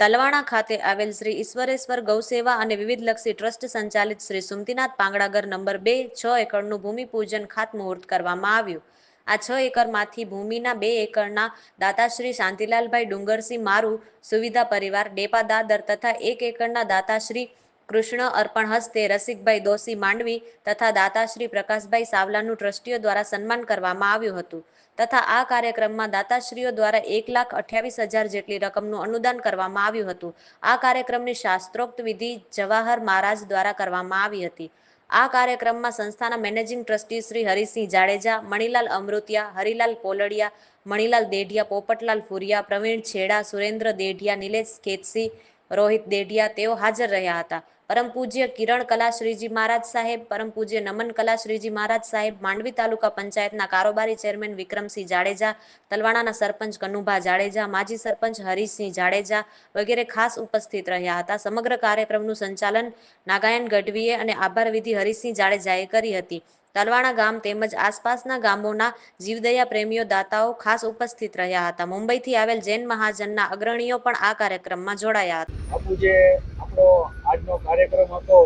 તલવાણા ખાતે આવેલ શ્રી ઈશ્વરેશ્વર ગૌસેવા અને વિવિધલક્ષી ટ્રસ્ટ સંચાલિત શ્રી સુમતીનાથ પાંગડાગર નંબર બે, છ એકરનું ભૂમિપૂજન ખાતમુહૂર્ત કરવામાં આવ્યું. આ છ એકરમાંથી ભૂમિના બે એકરના દાતાશ્રી શાંતિલાલભાઈ ડુંગરસિંહ મારુ, સુવિધા પરિવાર ડેપા દાદર તથા એક એકરના દાતાશ્રી કૃષ્ણ અર્પણ હસ્તે રસિકભાઈ દોશી માંડવી તથા દાતાશ્રી પ્રકાશભાઈ સાવલાનું ટ્રસ્ટીઓ દ્વારા સન્માન કરવામાં આવ્યું હતું. તથા આ કાર્યક્રમમાં દાતાશ્રીઓ દ્વારા એક લાખ અઠ્યાવીસ હજાર જેટલી રકમનું અનુદાન કરવામાં આવ્યું હતું. આ કાર્યક્રમની શાસ્ત્રોક્ત વિધિ જવાહર મહારાજ દ્વારા કરવામાં આવી હતી. આ કાર્યક્રમમાં સંસ્થાના મેનેજિંગ ટ્રસ્ટી શ્રી હરિસિંહ જાડેજા, મણિલાલ અમૃતિયા, હરિલાલ પોલડિયા, મણિલાલ દેઢિયા, પોપટલાલ ફુરિયા, પ્રવીણ છેડા, સુરેન્દ્ર દેઢિયા, નિલેશ ખેતસિંહ રોહિત દેઢિયા તેઓ હાજર રહ્યા હતા. પરમ પૂજ્ય કિરણ કલાશ્રીજી મહારાજ સાહેબ, પરમ પૂજ્ય નમન કલાશ્રીજી મહારાજ સાહેબ, માંડવી તાલુકા પંચાયતના કારોબારી ચેરમેન વિક્રમસિંહ જાડેજા, તલવાણાના સરપંચ કનુભા જાડેજા, માજી સરપંચ હરીશસિંહ જાડેજા વગેરે ખાસ ઉપસ્થિત રહ્યા હતા. સમગ્ર કાર્યક્રમનું સંચાલન નાગાયન ગઢવીએ અને આભાર વિધિ હરીશસિંહ જાડેજાએ કરી હતી. તલવાણા ગામ તેમજ આસપાસના ગામોના જીવદયા પ્રેમીઓ દાતાઓ ખાસ ઉપસ્થિત રહ્યા હતા. મુંબઈથી આવેલ જૈન મહાજનના અગ્રણીઓ પણ આ કાર્યક્રમમાં જોડાયા હતા. આપણો જે આપણો આજનો કાર્યક્રમ હતો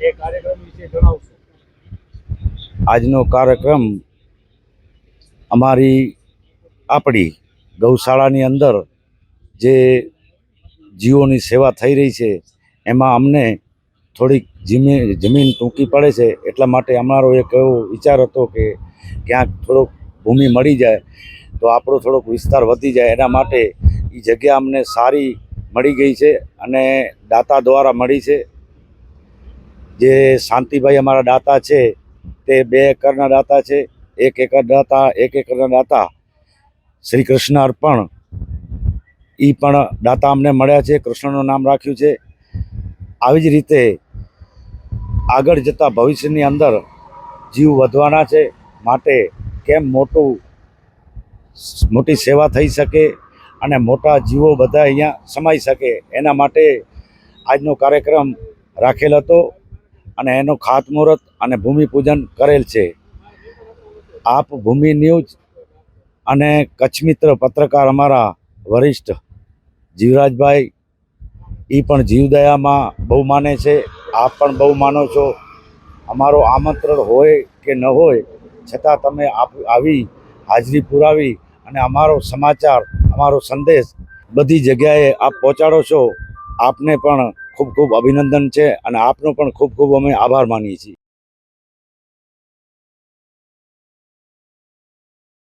એ કાર્યક્રમ વિશે જણાવશો? આજનો કાર્યક્રમ અમારી આપણી ગૌશાળાની અંદર જે જીવોની સેવા થઈ રહી છે એમાં અમને થોડીક જમીન જમીન ટૂંકી પડે છે, એટલા માટે અમારો એક એવો વિચાર હતો કે ક્યાંક થોડોક ભૂમિ મળી જાય, તો આપણો થોડોક વિસ્તાર વધી જાય. એના માટે એ જગ્યા અમને સારી મળી ગઈ છે અને દાતા દ્વારા મળી છે. જે શાંતિભાઈ અમારા દાતા છે, તે બે એકરના દાતા છે, એક એકર દાતા, એક એકરના દાતા. શ્રી કૃષ્ણ અર્પણ. એ પણ દાતા અમને મળ્યા છે, કૃષ્ણનું નામ રાખ્યું છે. આવી જ રીતે આગળ જતા ભવિષ્યની અંદર જીવ વધવાના છે. માટે કેમ મોટું મોટી સેવા થઈ શકે અને મોટા જીવો બધા અહીંયા સમાઈ શકે એના માટે આજનો કાર્યક્રમ રાખેલ હતો અને એનો ખાતમુહૂર્ત અને ભૂમિપૂજન કરેલ છે. આપ ભૂમિ ન્યૂઝ અને કચ્છ મિત્ર પત્રકાર અમારા વરિષ્ઠ જીવરાજભાઈ એ પણ જીવદયામાં બહુ માને છે. આપ પણ બહુ માનો છો અમારો આમંત્રણ હોય કે ન હોય છતાં તમે આપ આવી હાજરી પુરાવી અને અમારો સમાચાર અમારો સંદેશ બધી જગ્યાએ આપ પહોંચાડો છો આપને પણ ખૂબ ખૂબ અભિનંદન છે અને આપનો પણ ખૂબ ખૂબ અમે આભાર માનીએ છીએ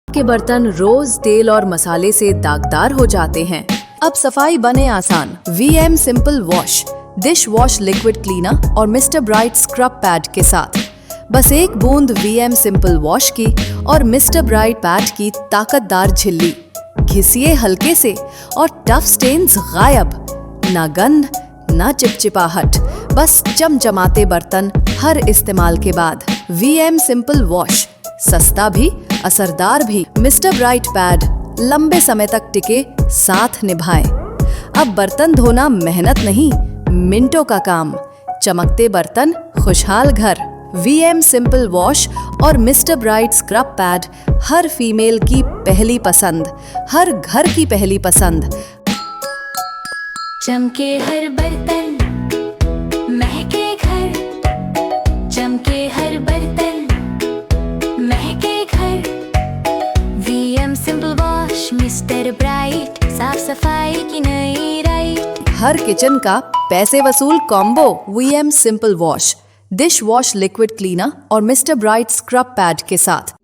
के बर्तन रोज तेल और मसाले से दागदार हो जाते हैं अब सफाई बने आसान V M simple wash dish wash liquid cleaner और मिस्टर ब्राइट स्क्रब पैड के साथ। बस एक बूंद वी एम सिंपल वॉश की और मिस्टर ब्राइट पैड की ताकतदार झिल्ली। घिसिए हल्के से और टफ स्टेन्स गायब। ना गंध, ना चिपचिपाहट। बस चमचमाते बर्तन हर इस्तेमाल के बाद। वी एम सिंपल वॉश सस्ता भी, असरदार भी। मिस्टर ब्राइट पैड लंबे समय तक टिके, साथ निभाएँ। अब बर्तन धोना मेहनत नहीं मिनटों का काम। चमकते बर्तन, खुशहाल घर। वी एम सिंपल वॉश और मिस्टर ब्राइट स्क्रब पैड हर फीमेल की पहली पसंद, हर घर की पहली पसंद। चमके हर बर्तन, महके घर। चमके हर बर्तन, महके घर। VM simple wash Mr Bright साफ़ सफ़ाई की नई हर किचन का पैसे वसूल combo Vim simple wash dish wash liquid cleaner और मिस्टर ब्राइट स्क्रब पैड के साथ